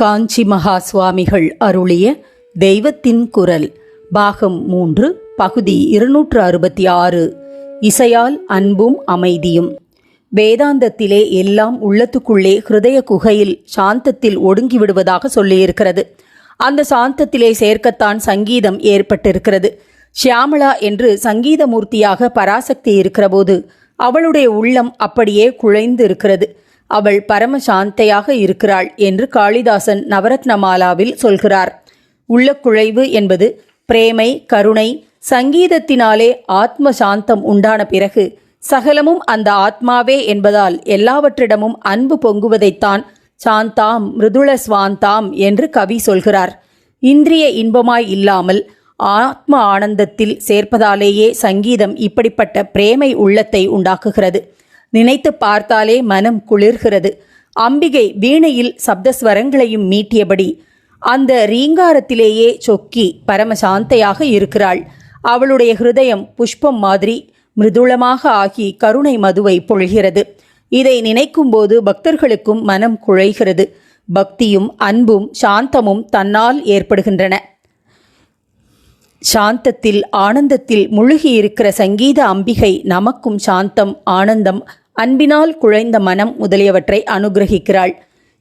காஞ்சி மகா சுவாமிகள் அருளிய தெய்வத்தின் குரல் பாகம் மூன்று பகுதி இருநூற்று அறுபத்தி ஆறு. இசையால் அன்பும் அமைதியும். வேதாந்தத்திலே எல்லாம் உள்ளத்துக்குள்ளே ஹிருதய குகையில் சாந்தத்தில் ஒடுங்கிவிடுவதாக சொல்லியிருக்கிறது. அந்த சாந்தத்திலே சேர்க்கத்தான் சங்கீதம் ஏற்பட்டிருக்கிறது. ஷியாமளா என்று சங்கீத மூர்த்தியாக பராசக்தி இருக்கிறபோது அவளுடைய உள்ளம் அப்படியே குழைந்து இருக்கிறது அவள் பரம சாந்தையாக இருக்கிறாள் என்று காளிதாசன் நவரத்னமாலாவில் சொல்கிறார். உள்ள குழைவு என்பது பிரேமை கருணை சங்கீதத்தினாலே ஆத்ம சாந்தம் உண்டான பிறகு சகலமும் அந்த ஆத்மாவே என்பதால் எல்லாவற்றிடமும் அன்பு பொங்குவதைத்தான் சாந்தாம் மிருதுள ஸ்வாந்தாம் என்று கவி சொல்கிறார். இந்திரிய இன்பமாய் இல்லாமல் ஆத்ம ஆனந்தத்தில் சேர்ப்பதாலேயே சங்கீதம் இப்படிப்பட்ட பிரேமை உள்ளத்தை உண்டாக்குகிறது. நினைத்து பார்த்தாலே மனம் குளிர்கிறது. அம்பிகை வீணையில் சப்தஸ்வரங்களையும் மீட்டியபடி அந்த ரீங்காரத்திலேயே சொக்கி பரமசாந்தையாக இருக்கிறாள். அவளுடைய ஹிருதயம் புஷ்பம் மாதிரி மிருதுளமாக ஆகி கருணை மதுவை பொழிகிறது. இதை நினைக்கும்போது பக்தர்களுக்கும் மனம் குழைகிறது. பக்தியும் அன்பும் சாந்தமும் தன்னால் ஏற்படுகின்றன. சாந்தத்தில் ஆனந்தத்தில் முழுகியிருக்கிற சங்கீத அம்பிகை நமக்கும் சாந்தம் ஆனந்தம் அன்பினால் குழைந்த மனம் முதலியவற்றை அனுகிரகிக்கிறாள்.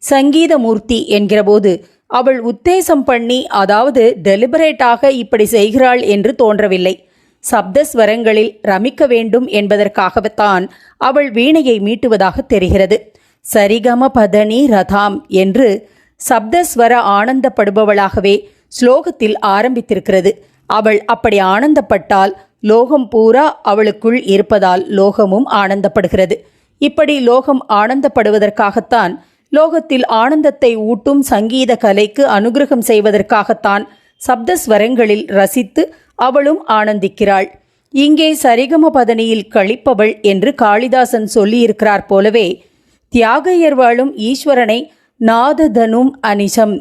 சங்கீத மூர்த்தி என்கிறபோது அவள் உத்தேசம் பண்ணி அதாவது டெலிபரேட்டாக இப்படி செய்கிறாள் என்று தோன்றவில்லை. சப்தஸ்வரங்களில் ரமிக்க வேண்டும் என்பதற்காகத்தான் அவள் வீணையை மீட்டுவதாக தெரிகிறது. சரிகம பதனி ரதாம் என்று சப்தஸ்வர ஆனந்தப்படுபவளாகவே ஸ்லோகத்தில் ஆரம்பித்திருக்கிறது. அவள் அப்படி ஆனந்தப்பட்டால் லோகம் பூரா அவளுக்குள் இருப்பதால் லோகமும் ஆனந்தப்படுகிறது. இப்படி லோகம் ஆனந்தப்படுவதற்காகத்தான் லோகத்தில் ஆனந்தத்தை ஊட்டும் சங்கீத கலைக்கு அனுகிரகம் செய்வதற்காகத்தான் சப்தஸ்வரங்களில் ரசித்து அவளும் ஆனந்திக்கிறாள். இங்கே சரிகம பதனியில் கழிப்பவள் என்று காளிதாசன் சொல்லியிருக்கிறார் போலவே தியாகையர் வாழும் ஈஸ்வரனை நாததனும் அனிஷம்.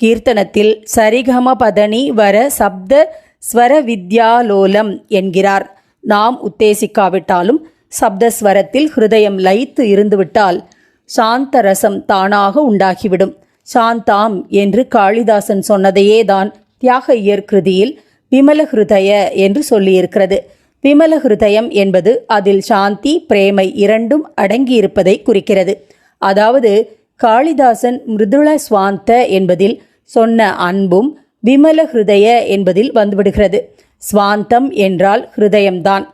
கீர்த்தனத்தில் சரிகம பதனி வர சப்த ஸ்வர வித்யாலோலம் என்கிறார். நாம் உத்தேசிக்காவிட்டாலும் சப்தஸ்வரத்தில் ஹிருதயம் லயித்து இருந்துவிட்டால் சாந்த ரசம் தானாக உண்டாகிவிடும். சாந்தாம் என்று காளிதாசன் சொன்னதையே தான் தியாக இயற்கிருதியில் விமல ஹிருதய என்று சொல்லியிருக்கிறது. விமல ஹிருதயம் என்பது அதில் சாந்தி பிரேமை இரண்டும் அடங்கியிருப்பதை குறிக்கிறது. அதாவது காளிதாசன் மிருதுள ஸ்வாந்த என்பதில் சொன்ன அன்பும் விமல ஹிருதய என்பதில் வந்துவிடுகிறது. ஸ்வாந்தம் என்றால் ஹிருதயம்தான்.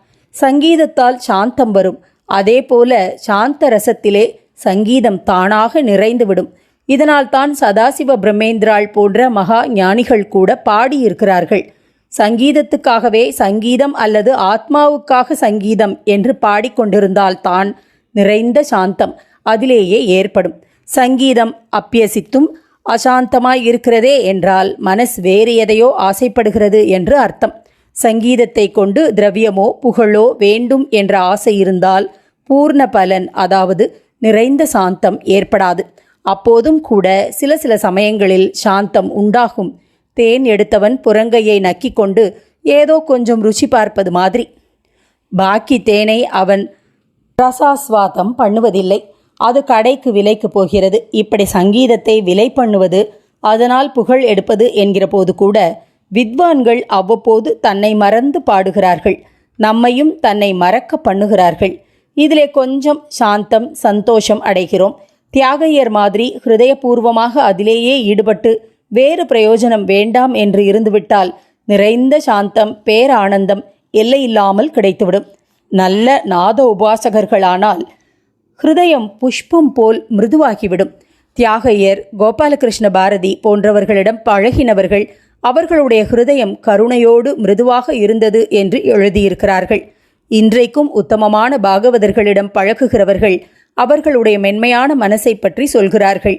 சங்கீதத்தால் சாந்தம் வரும். அதே போல சாந்த ரசத்திலே சங்கீதம் தானாக நிறைந்துவிடும். இதனால்தான் சதாசிவ பிரம்மேந்திராள் போன்ற மகா ஞானிகள் கூட பாடியிருக்கிறார்கள். சங்கீதத்துக்காகவே சங்கீதம் அல்லது ஆத்மாவுக்காக சங்கீதம் என்று பாடிக்கொண்டிருந்தால்தான் நிறைந்த சாந்தம் அதிலேயே ஏற்படும். சங்கீதம் அப்பியசித்தும் அசாந்தமாய் இருக்கிறதே என்றால் மனஸ் வேறு எதையோ ஆசைப்படுகிறது என்று அர்த்தம். சங்கீதத்தை கொண்டு திரவியமோ புகழோ வேண்டும் என்ற ஆசை இருந்தால் பூர்ண பலன் அதாவது நிறைந்த சாந்தம் ஏற்படாது. அப்போதும் கூட சில சில சமயங்களில் சாந்தம் உண்டாகும். தேன் எடுத்தவன் புறங்கையை நக்கி கொண்டு ஏதோ கொஞ்சம் ருச்சி பார்ப்பது மாதிரி. பாக்கி தேனை அவன் ரசாஸ்வாதம் பண்ணுவதில்லை. அது கடைக்கு விலைக்கு போகிறது. இப்படி சங்கீதத்தை விலை பண்ணுவது அதனால் புகழ் எடுப்பது என்கிற போது கூட வித்வான்கள் அவ்வப்போது தன்னை மறந்து பாடுகிறார்கள். நம்மையும் தன்னை மறக்க பண்ணுகிறார்கள். இதிலே கொஞ்சம் சாந்தம் சந்தோஷம் அடைகிறோம். தியாகையர் மாதிரி ஹிருதயபூர்வமாக அதிலேயே ஈடுபட்டு வேறு பிரயோஜனம் வேண்டாம் என்று இருந்துவிட்டால் நிறைந்த சாந்தம் பேரானந்தம் எல்லையில்லாமல் கிடைத்துவிடும். நல்ல நாத உபாசகர்களானால் ஹிருதயம் புஷ்பம் போல் மிருதுவாகிவிடும். தியாகையர் கோபாலகிருஷ்ண பாரதி போன்றவர்களிடம் பழகினவர்கள் அவர்களுடைய ஹிருதயம் கருணையோடு மிருதுவாக இருந்தது என்று எழுதியிருக்கிறார்கள். இன்றைக்கும் உத்தமமான பாகவதர்களிடம் பழகுகிறவர்கள் அவர்களுடைய மென்மையான மனசை பற்றி சொல்கிறார்கள்.